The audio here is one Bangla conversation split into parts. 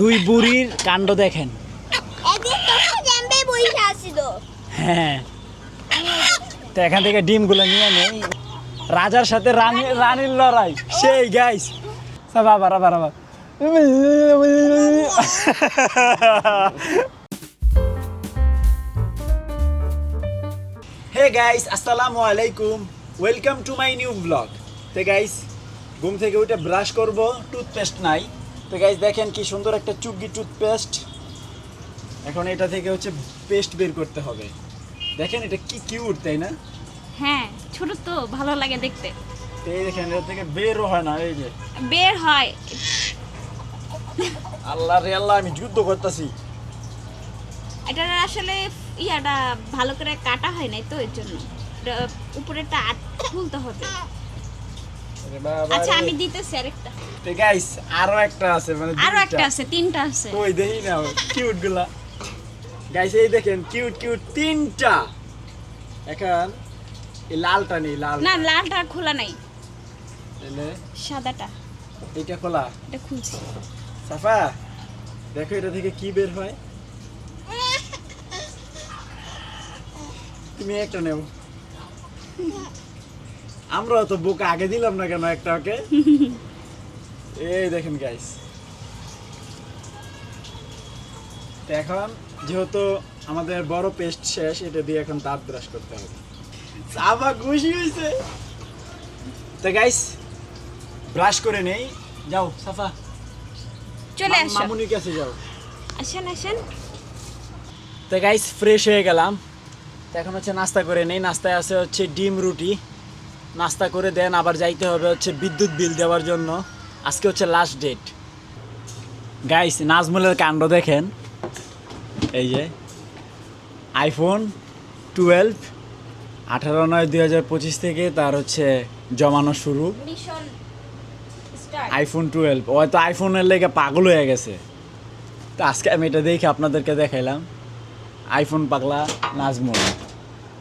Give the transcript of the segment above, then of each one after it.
দুই বুড়ির কাণ্ড দেখেন। হ্যাঁ। তো এখান থেকে ডিমগুলো নিয়ে নেই রাজার সাথে রানী রানীর লড়াই। সেই গাইস বাবা বাবা বাবা। হে গাইস আসসালামু আলাইকুম। Welcome to my new blog তো গাইস ঘুম থেকে উঠে ব্রাশ করব টুথপেস্ট নাই। তো গাইস দেখেন কি সুন্দর একটা চুগি টুথপেস্ট এখন এটা থেকে হচ্ছে পেস্ট বের করতে হবে। দেখেন এটা কি কিউট তাই না? হ্যাঁ ছোট তো ভালো লাগে দেখতে। এই দেখেন এটা থেকে বেরও হয় না এই যে। বের হয়। আল্লাহ রে আল্লাহ আমি যুদ্ধ করতেছি। এটা আসলে ইয়াটা ভালো করে কাটা হয় নাই তো এর জন্য। আট খুলতে হবে। আচ্ছা আমি দিতেছি আরেকটা। তো গাইস আরও একটা আছে মানে আরও একটা আছে তিনটা আছে। ওই দেখি না কিউটগুলা। গাইস এই দেখেন কিউট কিউট তিনটা। এখন এই লালটা নেই লাল না লালটা খোলা নাই। এলে সাদাটা। এইটা খোলা? এটা খুলছি। সাফা দেখো এটা থেকে কি বের হয়। তুমি একটা নেও। আমরা তো বুক আগে দিলাম না কেন একটা ওকে? এই দেখেন গাইস তো এখন যেহেতু আমাদের বড় পেস্ট শেষ এটা দিয়ে এখন দাঁত ব্রাশ করতে হবে। সাফা খুশি হয়েছে তো গাইস ব্রাশ করে নেই। যাও সাফা। চলে আসো। মামুনির কাছে যাও। আসেন আসেন। তো গাইস ফ্রেশ হয়ে গেলাম। তো এখন হচ্ছে নাস্তা করে নেই। নাস্তায় আছে হচ্ছে ডিম রুটি। নাস্তা করে দেন আবার যাইতে হবে হচ্ছে বিদ্যুৎ বিল দেওয়ার জন্য। আজকে হচ্ছে লাস্ট ডেট গাইস নাজমুলের কাণ্ড দেখেন। এই যে আইফোন টুয়েলভ আঠারো নয় দুই হাজার পঁচিশ থেকে তার হচ্ছে জমানো শুরু। আইফোন টুয়েলভ হয়তো আইফোনের লেগে পাগল হয়ে গেছে। তো আজকে আমি এটা দেখে আপনাদেরকে দেখাইলাম। আইফোন পাগলা নাজমুল।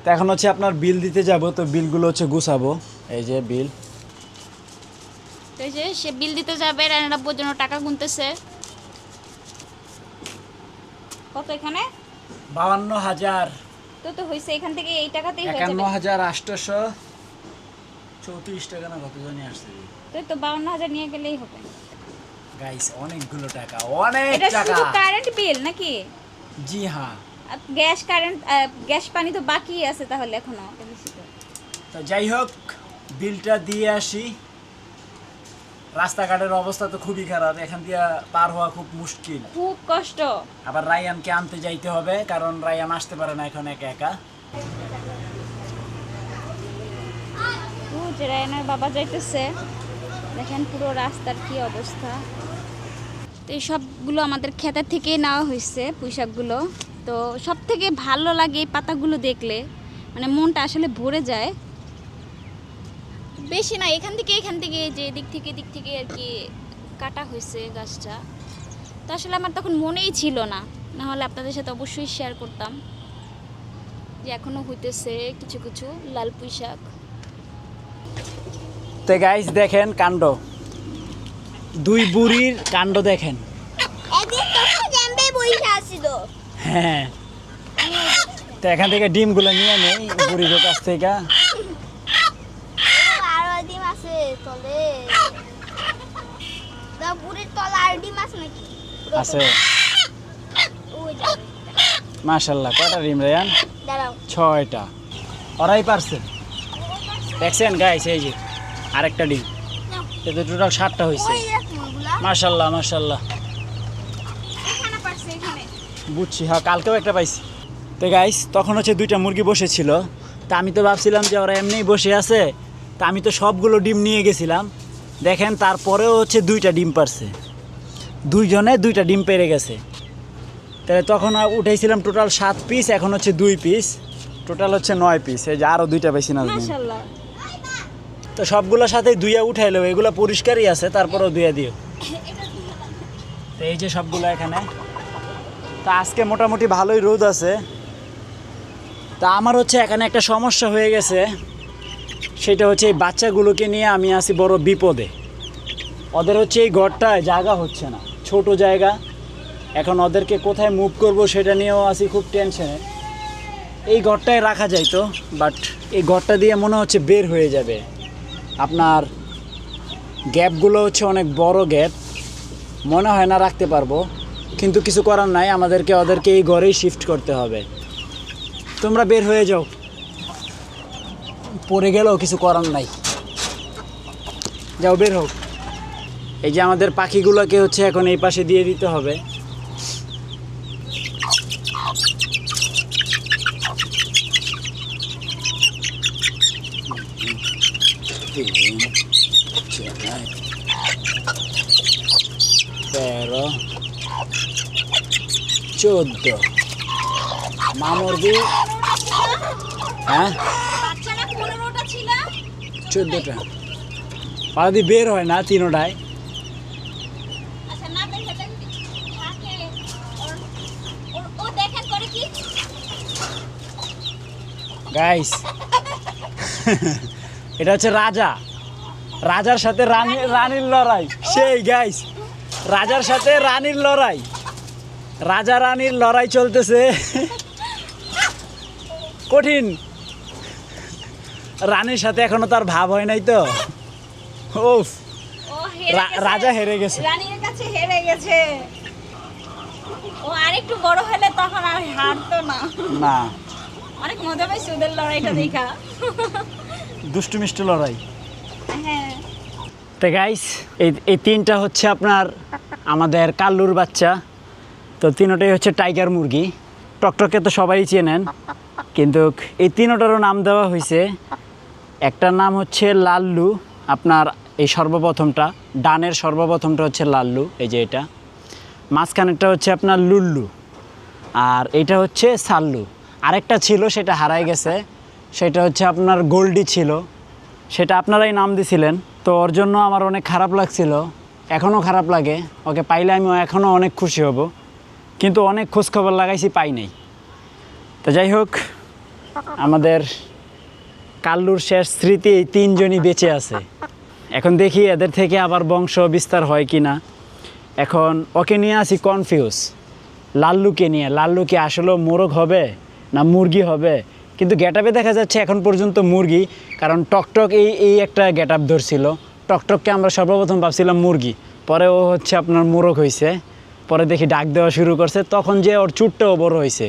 তো এখন হচ্ছে আপনার বিল দিতে যাব তো বিলগুলো হচ্ছে গুছাবো। এই যে বিল তো যে সে বিল দিতে যাবে রান্নাব্বুর জন্য টাকা গুনতেছে। কত এখানে? বাউান্ন হাজার। তো তো হয়েছে এখান থেকে এই টাকাতেই হয়ে একান্ন যাবে। হাজার আটশোশো চৌত্রিশ টাকা না কত জানি আসছে। তো তো বাউন্ন হাজার নিয়ে গেলেই হবে। গাইস অনেকগুলো টাকা অনেক এটা টাকা। শুধু কারেন্ট বিল নাকি? জি হ্যাঁ। আর গ্যাস কারেন্ট গ্যাস পানি তো বাকি আছে তাহলে এখনও। তো যাই হোক বিলটা দিয়ে আসি। রাস্তাঘাটের অবস্থা তো খুবই খারাপ এখান দিয়ে পার হওয়া খুব মুশকিল। খুব কষ্ট। আবার রায়ানকে আনতে যাইতে হবে কারণ রায়ান আসতে পারে না এখন একা একা। রায়নের বাবা যাইতেছে। দেখেন পুরো রাস্তার কি অবস্থা। তো এই সবগুলো আমাদের ক্ষেতের থেকেই নেওয়া হয়েছে পুঁইশাকগুলো। তো সব থেকে ভালো লাগে এই পাতাগুলো দেখলে মানে মনটা আসলে ভরে যায়। বেশি না এখান থেকে এখান থেকে যে দিক থেকে দিক থেকে আর কি কাটা হয়েছে গাছটা। তো আসলে আমার তখন মনেই ছিল না না হলে আপনাদের সাথে অবশ্যই শেয়ার করতাম যে এখনও হইতেছে কিছু কিছু লাল পুঁই শাক তো গাইস দেখেন কাণ্ড। দুই বুড়ির কাণ্ড দেখেন। একদিন তো জ্যাম্বে বইসা আসিল হ্যাঁ। তো এখান থেকে ডিমগুলো নিয়ে নেই বুড়ির কাছ থেকে আরও ডিম আছে তলে দা বুড়ির তলা আর ডিম আছে নাকি আছে। মাশাল্লাহ কটা ডিম রেয়ান ছয়টা। ওরাই পারছে। দেখছেন গাইস এই যে আরেকটা ডিম। এতে টোটাল সাতটা হয়েছে। মাশাল্লাহ মাশাল্লাহ। বুঝছি হ্যাঁ কালকেও একটা পাইছি। তো গাইস তখন হচ্ছে দুইটা মুরগি বসেছিল। তা আমি তো ভাবছিলাম যে ওরা এমনিই বসে আছে। তা আমি তো সবগুলো ডিম নিয়ে গেছিলাম। দেখেন তারপরেও হচ্ছে দুইটা ডিম পারছে। দুইজনে দুইটা ডিম পেরে গেছে। তাহলে তখন আর উঠাইছিলাম টোটাল সাত পিস এখন হচ্ছে দুই পিস টোটাল হচ্ছে নয় পিস এই যে আরও দুইটা বেশি না তো সবগুলোর সাথে দুইয়া উঠাইলো এগুলো পরিষ্কারই আছে তারপরেও দুইয়া দিও। তো এই যে সবগুলো এখানে। তা আজকে মোটামুটি ভালোই রোদ আছে। তা আমার হচ্ছে এখানে একটা সমস্যা হয়ে গেছে। সেটা হচ্ছে এই বাচ্চাগুলোকে নিয়ে আমি আসি বড় বিপদে। ওদের হচ্ছে এই ঘরটায় জায়গা হচ্ছে না। ছোট জায়গা। এখন ওদেরকে কোথায় মুভ করব সেটা নিয়েও আছি খুব টেনশনে এই ঘরটায় রাখা যায় তো বাট এই ঘরটা দিয়ে মনে হচ্ছে বের হয়ে যাবে। আপনার গ্যাপগুলো হচ্ছে অনেক বড় গ্যাপ। মনে হয় না রাখতে পারব, কিন্তু কিছু করার নাই, আমাদেরকে ওদেরকে এই ঘরেই শিফট করতে হবে। তোমরা বের হয়ে যাও। পড়ে গেলেও কিছু করার নাই। যাও, বের হোক এই যে আমাদের পাখিগুলোকে হচ্ছে এখন এই পাশে দিয়ে দিতে হবে। তেরো চোদ্দ। মামুরদি হ্যাঁ? ছিল। পাড়াদি বের হয় না তিনোটায় আচ্ছা না দেখে থাকে ওর- ওর- ও দেখেন করে কি গাইস এটা হচ্ছে রাজা। রাজার সাথে রানী রানীর লড়াই। সেই গাইস রাজার সাথে রানীর লড়াই। রাজা রানীর লড়াই চলতেছে। কঠিন। রানীর সাথে এখনও তার ভাব হয় নাই তো। ওফ রাজা হেরে গেছে। রানীর কাছে হেরে গেছে। ও আরেকটু বড় হলে তখন আর হারতো না। না। অনেক মজা পাইছি ওদের লড়াইটা দেখা। দুষ্টু মিষ্টি লড়াই। হ্যাঁ। তো গাইস এই এই তিনটা হচ্ছে আপনার আমাদের কাল্লুর বাচ্চা। তো তিনোটাই হচ্ছে টাইগার মুরগি। টকটকে তো সবাই চেনেন। কিন্তু এই তিনোটারও নাম দেওয়া হয়েছে একটার নাম হচ্ছে লাল্লু। আপনার এই সর্বপ্রথমটা ডানের সর্বপ্রথমটা হচ্ছে লাল্লু এই যে এটা। মাঝখানেরটা হচ্ছে আপনার লুল্লু। আর এটা হচ্ছে সাল্লু। আরেকটা ছিল, সেটা হারাই গেছে। সেটা হচ্ছে আপনার গোল্ডি ছিল। সেটা আপনারাই নাম দিছিলেন। তো ওর জন্য আমার অনেক খারাপ লাগছিল। এখনও খারাপ লাগে। ওকে পাইলে আমি এখনও অনেক খুশি হব। কিন্তু অনেক খোঁজখবর লাগাইছি, পাই নাই। তো যাই হোক, আমাদের কাল্লুর শেষ স্মৃতি এই তিনজনই বেঁচে আছে। এখন দেখি এদের থেকে আবার বংশ বিস্তার হয় কি না এখন ওকে নিয়ে আসি কনফিউজ লাল্লুকে নিয়ে। লাল্লু কি আসলে মোরগ হবে? না, মুরগি হবে। কিন্তু গেটআপে দেখা যাচ্ছে এখন পর্যন্ত মুরগি, কারণ টকটক এই এই একটা গেটআপ ধরছিল। টকটককে আমরা সর্বপ্রথম ভাবছিলাম মুরগি। পরে ও হচ্ছে আপনার মোরগ হয়েছে পরে দেখি ডাক দেওয়া শুরু করছে। তখন যে ওর চুটটাও বড় হয়েছে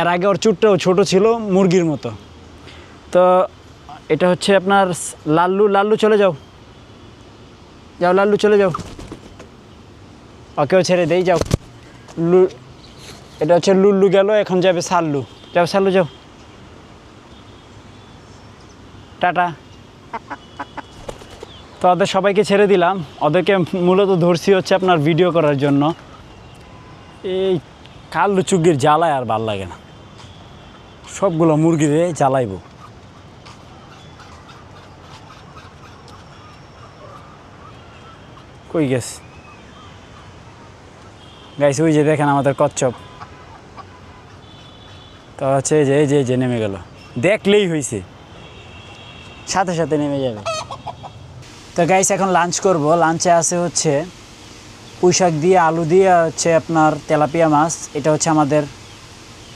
এর আগে ওর চুটটাও ছোট ছিল মুরগির মতো। তো এটা হচ্ছে আপনার লাল্লু লাল্লু চলে যাও। যাও লাল্লু, চলে যাও। ওকেও ছেড়ে দেই, যাও। এটা হচ্ছে লুল্লু গেল, এখন যাবে সাল্লু। যাও সাল্লু, যাও। টাটা। তো ওদের সবাইকে ছেড়ে দিলাম। ওদেরকে মূলত ধরছি হচ্ছে আপনার ভিডিও করার জন্য। এই কাল্লু চুগির জ্বালায় আর ভালো লাগে না। সবগুলো মুরগিরে জ্বালাইব। কই গেছ? গাইস ওই যে দেখেন আমাদের কচ্ছপ। তো হচ্ছে যে যে যে নেমে গেল। দেখলেই হয়েছে সাথে সাথে নেমে যাবে। তো গাইস এখন লাঞ্চ করব। লাঞ্চে আছে হচ্ছে পুঁই শাক দিয়ে, আলু দিয়ে, হচ্ছে আপনার তেলাপিয়া মাছ। এটা হচ্ছে আমাদের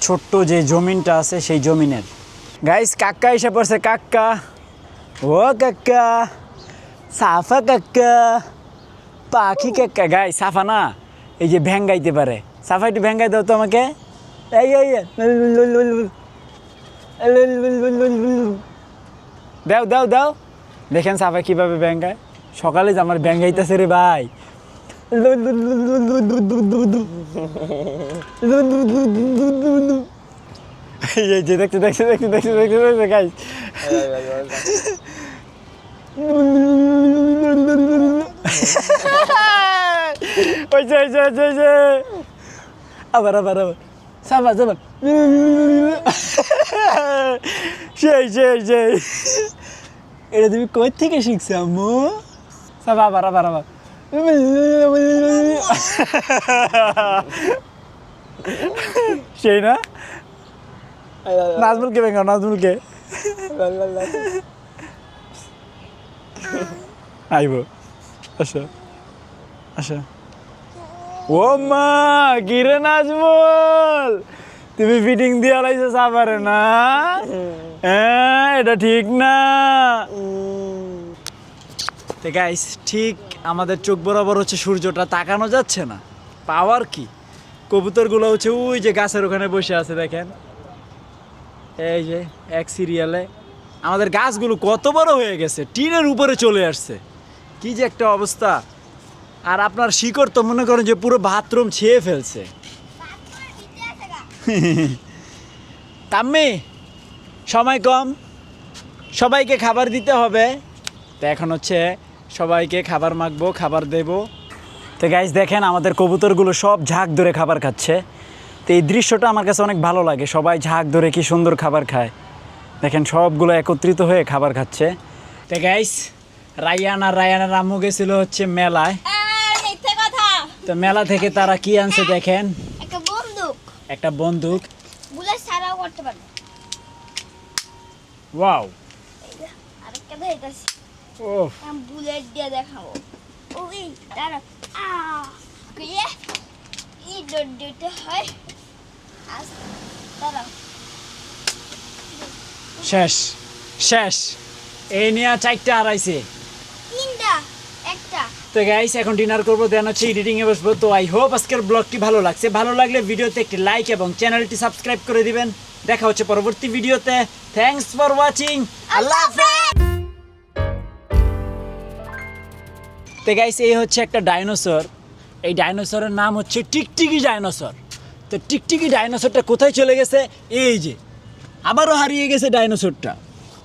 ছোট্ট যে জমিনটা আছে, সেই জমিনের। গাইস কাক্কা এসে পড়ছে। কাক্কা ও কাক্কা সাফা কাক্কা পাখি কাক্কা গাই সাফা না, এই যে ভ্যাঙ্গাইতে পারে। সাফা, একটু ভ্যাঙ্গাই দাও তো আমাকে। দাও দাও দাও দেখেন সাফা কীভাবে ব্যাঙ্গায় সকালে যে আমার ব্যাঙ্গাইতেছে রে ভাই এই যে দেখতে দেখতে দেখতে দেখতে দেখতে দেখতে গাইস ওই যে আবার আবার আবার সাবার সাবার সেই সেই সেই। এটা তুমি কই থেকে শিখছো, আম্মু? সাবা আবার আবার আবার। সেই না? নাজমুলকে বেঙ্গাও নাজমুলকে। আইব। আসো। আসো। ও মা কিরে নাজমুল। তুমি ফিটিং দিয়ে লাইছো সাবারে না? হ্যাঁ এটা ঠিক না। তো গাইস ঠিক আমাদের চোখ বরাবর হচ্ছে সূর্যটা তাকানো যাচ্ছে না। পাওয়ার কি? কবুতরগুলো হচ্ছে ওই যে গাছের ওখানে বসে আছে দেখেন। এই যে এক সিরিয়ালে আমাদের গাছগুলো কত বড় হয়ে গেছে টিনের উপরে চলে আসছে। কি যে একটা অবস্থা। আর আপনার শিকড় তো মনে করেন যে পুরো বাথরুম ছেয়ে ফেলছে। তাম্মি, সময় কম। সবাইকে খাবার দিতে হবে। তো এখন হচ্ছে সবাইকে খাবার মাখবো, খাবার দেব। তো গাইজ দেখেন আমাদের কবুতরগুলো সব ঝাঁক ধরে খাবার খাচ্ছে। তো এই দৃশ্যটা আমার কাছে অনেক ভালো লাগে। সবাই ঝাঁক ধরে কি সুন্দর খাবার খায়। দেখেন সবগুলো একত্রিত হয়ে খাবার খাচ্ছে। তো গাইস রায়ান আর রায়ানের আম্মু গেছিল হচ্ছে মেলায়। কথা তো মেলা থেকে তারা কি আনছে দেখেন? একটা বন্দুক। একটা বন্দুক। বুলেট ছাড়াও করতে পারবে। ওয়াও। আরেকটা ধরেছি ও আমি বুলেট দিয়ে দেখাবো। ওই দাঁড়া আ কে এই ডট দিতে হয়। আস দাঁড়াও। শেষ। শেষ। এই নিয়ে চারটা একটা তো গাইস এখন ডিনার করব দেন হচ্ছে এডিটিংয়ে বসবো। তো আই হোপ আজকের ব্লগটি ভালো লাগছে। ভালো লাগলে ভিডিওতে একটি লাইক এবং চ্যানেলটি সাবস্ক্রাইব করে দিবেন। দেখা হচ্ছে পরবর্তী ভিডিওতে থ্যাঙ্কস ফর ওয়াচিং আল্লাহ হাফেজ! তো গাইস এই হচ্ছে একটা ডাইনোসর এই ডাইনোসরের নাম হচ্ছে টিকটিকি ডাইনোসর তো টিকটিকি ডাইনোসরটা কোথায় চলে গেছে? এই যে, আবারও হারিয়ে গেছে ডাইনোসরটা